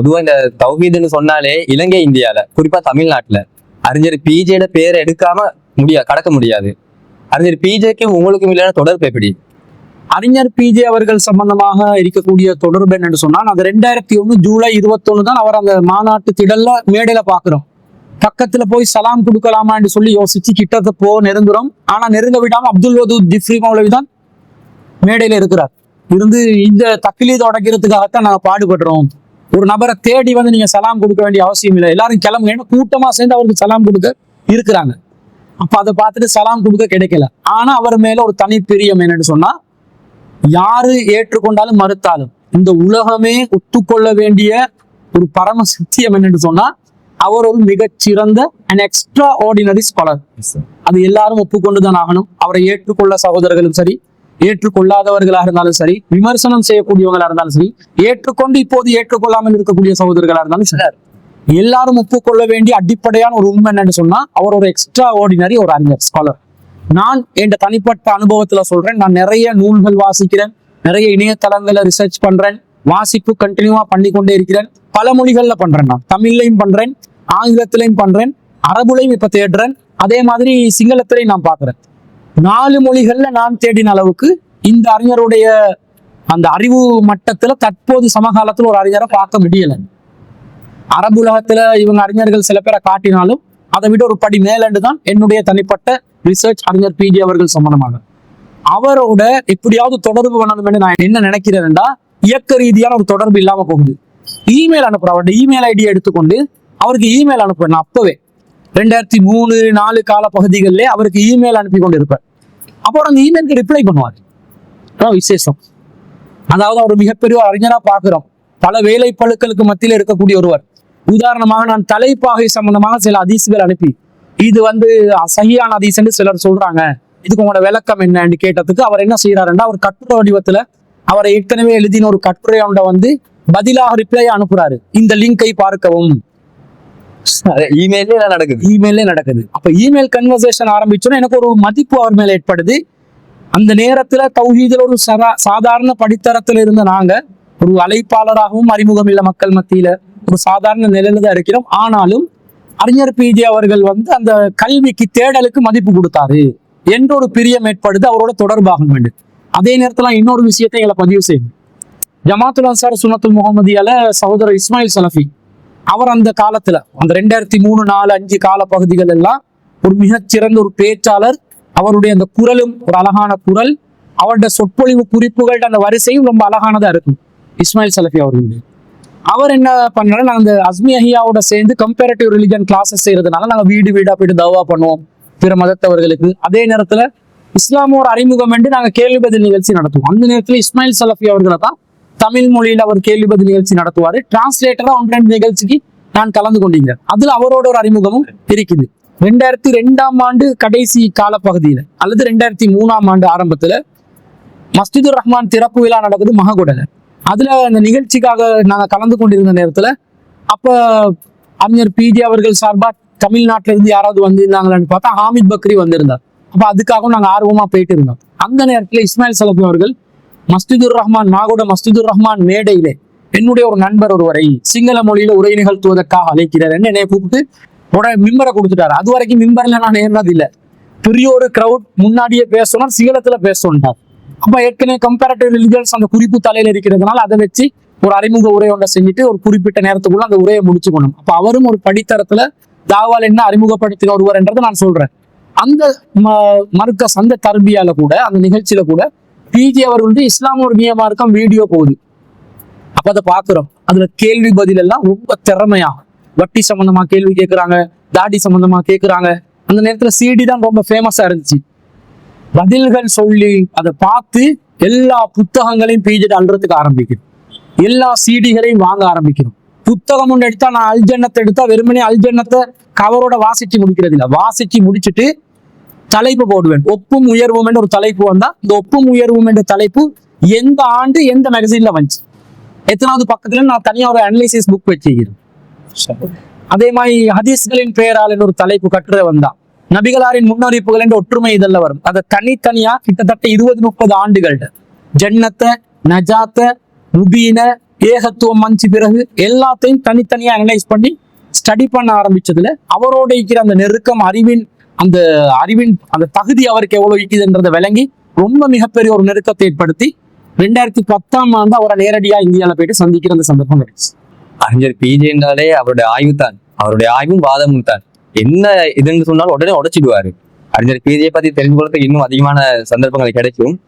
பொதுவாக இந்த தௌஹீதுன்னு சொன்னாலே இலங்கை இந்தியாவில் குறிப்பாக தமிழ்நாட்டில். அறிஞர் பிஜேட பேரை எடுக்காம முடியாது கடக்க முடியாது. அறிஞர் பிஜேக்கும் உங்களுக்கும் இல்லையான தொடர்பு எப்படி? அறிஞர் பிஜே அவர்கள் சம்பந்தமாக இருக்கக்கூடிய தொடர்பு என்னன்னு சொன்னால் அது ரெண்டாயிரத்தி ஒன்று ஜூலை இருபத்தொன்னு தான் அவர் அந்த மாநாட்டு திடல்ல மேடையில பாக்குறோம் பக்கத்துல போய் சலாம் கொடுக்கலாமா என்று சொல்லி யோசிச்சு கிட்டத்தை போ நெருங்குறோம். ஆனா நெருங்க விடாம அப்துல் வதூத் ஜிஃப்ரி மௌலவி தான் மேடையில இருக்கிறார். இருந்து இந்த தக்கிலீதை உடைக்கிறதுக்காகத்தான் நாங்கள் பாடுபடுறோம். ஒரு நபரை தேடி வந்து நீங்க சலாம் கொடுக்க வேண்டிய அவசியம் இல்லை. எல்லாரும் கிளம்புங்க. ஏன்னா கூட்டமா சேர்ந்து அவருக்கு சலாம் கொடுக்க இருக்கிறாங்க. அப்ப அதை பார்த்துட்டு சலாம் கொடுக்க கிடைக்கல. ஆனா அவர் மேல ஒரு தனி பிரியம் என்னன்னு சொன்னா யாரு ஏற்றுக்கொண்டாலும் மறுத்தாலும் இந்த உலகமே ஒத்துக்கொள்ள வேண்டிய ஒரு பரம சத்தியம் என்னன்னு சொன்னா அவர் ஒரு மிகச்சிறந்த அண்ட் எக்ஸ்ட்ரா ஆர்டினரி ஸ்காலர் அது எல்லாரும் ஒப்புக்கொண்டுதான் ஆகணும். அவரை ஏற்றுக்கொள்ள சகோதரர்களும் சரி ஏற்றுக்கொள்ளாதவர்களாக இருந்தாலும் சரி விமர்சனம் செய்யக்கூடியவங்களா இருந்தாலும் சரி ஏற்றுக்கொண்டு இப்போது ஏற்றுக்கொள்ளாமல் இருக்கக்கூடிய சகோதரர்களா இருந்தாலும் சரி எல்லாரும் ஒப்புக்கொள்ள வேண்டிய அடிப்படையான ஒரு உண்மை என்னன்னு சொன்னா அவர் ஒரு எக்ஸ்ட்ரா ஆர்டினரி ஒரு அறிஞர் ஸ்காலர் நான் என் தனிப்பட்ட அனுபவத்துல சொல்றேன் நான் நிறைய நூல்கள் வாசிக்கிறேன் நிறைய இணையதளங்களை ரிசர்ச் பண்றேன் வாசிப்பு கண்டினியூவா பண்ணி கொண்டே இருக்கிறேன் பல மொழிகள்ல பண்றேன் நான். தமிழ்லையும் பண்றேன் ஆங்கிலத்திலையும் பண்றேன் அரபுலையும் இப்ப தேடுறேன் அதே மாதிரி சிங்களத்திலையும் நான் பாக்குறேன் நாலு மொழிகள்ல நான் தேடின அளவுக்கு இந்த அறிஞருடைய அந்த அறிவு மட்டத்துல தற்போது சமகாலத்தில் ஒரு அறிஞரை பார்க்க முடியல. அரபு உலகத்துல இவங்க அறிஞர்கள் சில பேரை காட்டினாலும் அதை விட ஒரு படி மேலண்டு தான் என்னுடைய தனிப்பட்ட ரிசர்ச் அறிஞர் பிஜி அவர்கள் சம்பந்தமாக அவரோட எப்படியாவது தொடர்பு பண்ணணும்னு நான் என்ன நினைக்கிறேன்டா இயக்க ரீதியான ஒரு தொடர்பு இல்லாம போகுது. இமெயில் அனுப்புறேன் அவருடைய இமெயில் ஐடியை எடுத்துக்கொண்டு அவருக்கு இமெயில் அனுப்புவேன் நான் அப்பவே. ரெண்டாயிரத்தி மூணு நாலு கால பகுதிகளிலே அவருக்கு இமெயில் அனுப்பி கொண்டு இருப்பார் அப்போ அந்த இமெயிலுக்கு ரிப்ளை பண்ணுவார். அதான் விசேஷம். அதாவது அவர் மிகப்பெரிய அறிஞராக அறிஞரா பார்க்கிறோம். பல வேலை பழுக்களுக்கு மத்தியில் இருக்கக்கூடிய ஒருவர். உதாரணமாக நான் தலைப்பாகை சம்பந்தமாக சில அதிசுகள் அனுப்பி இது வந்து சகியான அதிசன்னு சிலர் சொல்றாங்க. இதுக்கு உங்களோட விளக்கம் என்னன்னு கேட்டதுக்கு அவர் என்ன செய்யறாருன்னா அவர் கட்டுரை வடிவத்துல அவரை ஏற்கனவே எழுதின ஒரு கட்டுரை ஒன்றை வந்து பதிலாக ரிப்ளை அனுப்புறாரு. இந்த லிங்கை பார்க்கவும். இமெயிலே நடக்குது இமெயிலே நடக்குது அப்ப இமெயில் கன்வர்சேஷன் ஆரம்பிச்சோன்னா எனக்கு ஒரு மதிப்பு அவர் மேல ஏற்படுது அந்த நேரத்துல தௌஹீதில் ஒரு சரா சாதாரண படித்தரத்துல இருந்த நாங்க ஒரு அழைப்பாளராகவும் அறிமுகம் இல்லை மக்கள் மத்தியில ஒரு சாதாரண நிலையில தான் இருக்கிறோம் ஆனாலும் அறிஞர் பிஜே அவர்கள் வந்து அந்த கல்விக்கு தேடலுக்கு மதிப்பு கொடுத்தாரு என்ற ஒரு பிரியம் ஏற்படுது அவரோட தொடர்பாக வேண்டும் அதே நேரத்துல இன்னொரு விஷயத்தை எங்களை பதிவு செய்யணும் ஜமாத்துல் அன்சார் சுனத்துல் முகமதியால சகோதரர் இஸ்மாயில் சலஃபி அவர் அந்த காலத்துல அந்த ரெண்டாயிரத்தி மூணு நாலு அஞ்சு கால பகுதிகள் எல்லாம் ஒரு மிகச்சிறந்த ஒரு பேச்சாளர். அவருடைய அந்த குரலும் ஒரு அழகான குரல். அவருடைய சொற்பொழிவு குறிப்புகள் அந்த வரிசையும் ரொம்ப அழகானதா இருக்கும். இஸ்மாயில் சலஃபி அவர்களுடைய. அவர் என்ன பண்ணாரு? நாங்க அந்த அஸ்மி அஹியாவோட சேர்ந்து கம்பேரட்டிவ் ரிலிஜன் கிளாஸஸ் செய்யறதுனால நாங்க வீடு வீடா போயிட்டு தவா பண்ணுவோம் பிற மதத்தவர்களுக்கு. அதே நேரத்துல இஸ்லாமோட அறிமுகம் என்று நாங்க கேள்வி பதில் நிகழ்ச்சி நடத்துவோம். அந்த நேரத்துல இஸ்மாயில் சலஃபி அவர்களை தான் தமிழ் மொழியில அவர் கேள்வி பதில் நிகழ்ச்சி நடத்துவாரு. டிரான்ஸ்லேட்டரா ஒன்று ரெண்டு நிகழ்ச்சிக்கு நான் கலந்து கொண்டீங்க. அதுல அவரோட ஒரு அறிமுகமும் இருக்குது. ரெண்டாயிரத்தி ரெண்டாம் ஆண்டு கடைசி காலப்பகுதியில அல்லது ரெண்டாயிரத்தி மூணாம் ஆண்டு ஆரம்பத்துல மஸ்ஜிதுர் ரஹ்மான் திறப்பு விழா நடக்குது மககுடல. அதுல அந்த நிகழ்ச்சிக்காக நாங்க கலந்து கொண்டிருந்த நேரத்துல அப்ப அறிஞர் பிஜே அவர்கள் சார்பா தமிழ்நாட்டில இருந்து யாராவது வந்திருந்தாங்களான்னு பார்த்தா ஹாமித் பக்ரி வந்திருந்தார். அப்ப அதுக்காகவும் நாங்க ஆர்வமா போயிட்டு இருந்தோம். அந்த நேரத்துல இஸ்மாயில் சலபி அவர்கள் மஸ்திதுர் ரஹ்மான் நாகோட மஸ்திதுர் ரஹ்மான் மேடையிலே என்னுடைய ஒரு நண்பர் ஒருவரை சிங்கள மொழியில உரை நிகழ்த்துவதற்காக அழைக்கிறார். என்னை கூப்பிட்டு உடனே மிம்பரை கொடுத்துட்டாரு. அது வரைக்கும் மிம்பர்ல நான் ஏறினது இல்ல பெரிய ஒரு கிரவுட் முன்னாடியே பேசணும் சிங்களத்துல பேசணும்ட்டார். அப்ப ஏற்கனவே கம்பேரட்டிவ் ரிலிஜன்ஸ் அந்த குறிப்பு தலையில இருக்கிறதுனால அதை வச்சு ஒரு அறிமுக உரை ஒன்றை செஞ்சுட்டு ஒரு குறிப்பிட்ட நேரத்துக்குள்ள அந்த உரையை முடிச்சுக்கணும். அப்ப அவரும் ஒரு படித்தரத்துல தாவால் என்ன அறிமுகப்படுத்தின ஒருவர் என்றதை நான் சொல்றேன். அந்த ம- சந்த தர்பியால கூட அந்த நிகழ்ச்சியில கூட பிஜே அவர்களுடைய இஸ்லாம் ஒரு நியமார்க்கம் வீடியோ போகுது. அப்ப அதை பாக்குறோம் அதுல கேள்வி பதில் எல்லாம் ரொம்ப திறமையா. வட்டி சம்பந்தமா கேள்வி கேட்கிறாங்க தாடி சம்பந்தமா கேட்கிறாங்க அந்த நேரத்துல சிடி தான் ரொம்ப ஃபேமஸா இருந்துச்சு. பதில்கள் சொல்லி அதை பார்த்து எல்லா புத்தகங்களையும் பிஜெட் அல்றதுக்கு ஆரம்பிக்கும் எல்லா சீடிகளையும் வாங்க ஆரம்பிக்கணும் புத்தகம் ஒன்று எடுத்தா நான் அல்ஜன்னத்தை எடுத்தா வெறுமனே அல்ஜன்னத்தை கவரோட வாசிச்சு முடிக்கிறது இல்லை வாசிச்சு முடிச்சுட்டு தலைப்பு போடுவேன். ஒப்பும் உயர்வும் என்ற ஒரு தலைப்பு வந்தா இந்த ஒப்பும் உயர்வும் என்ற தலைப்பு எந்த ஆண்டு எந்த மேகசின்ல வந்துச்சு? எத்தனாவது பக்கத்துல நான் தனியா ஒரு அனலிசிஸ் புக் வச்சுக்கிறேன் அதே மாதிரி ஹதீஸ்களின் பெயரால் என்ற ஒரு தலைப்பு கட்டுரை வந்தா நபிகளாரின் முன்னறிப்புகள் என்ற ஒற்றுமை இதெல்லாம் வரும். அதை தனித்தனியா கிட்டத்தட்ட இருபது முப்பது ஆண்டுகள்ட்ட ஜன்னத்தை நஜாத்த முபீன ஏகத்துவம் மஞ்சு பிறகு எல்லாத்தையும் தனித்தனியா அனலைஸ் பண்ணி ஸ்டடி பண்ண ஆரம்பிச்சதுல அவரோட இருக்கிற அந்த நெருக்கம் அறிவின் அந்த அறிவின் அந்த தகுதி அவருக்கு எவ்வளவு இருக்குதுன்றதை விளங்கி ரொம்ப மிகப்பெரிய ஒரு நெருக்கத்தை ஏற்படுத்தி ரெண்டாயிரத்தி பத்தாம் ஆண்டு அவரை நேரடியா இந்தியாவில போயிட்டு சந்திக்கிற அந்த சந்தர்ப்பம் கிடைச்சு. அறிஞர் பிஜே என்றாலே அவருடைய ஆய்வு தான். அவருடைய ஆய்வும் வாதமும் தான். என்ன இதுன்னு சொன்னாலும் உடனே உடைச்சிடுவாரு. அறிஞர் பிஜே பத்தி தெரிந்து கொள்றதுக்கு இன்னும் அதிகமான சந்தர்ப்பங்கள் கிடைக்கும்.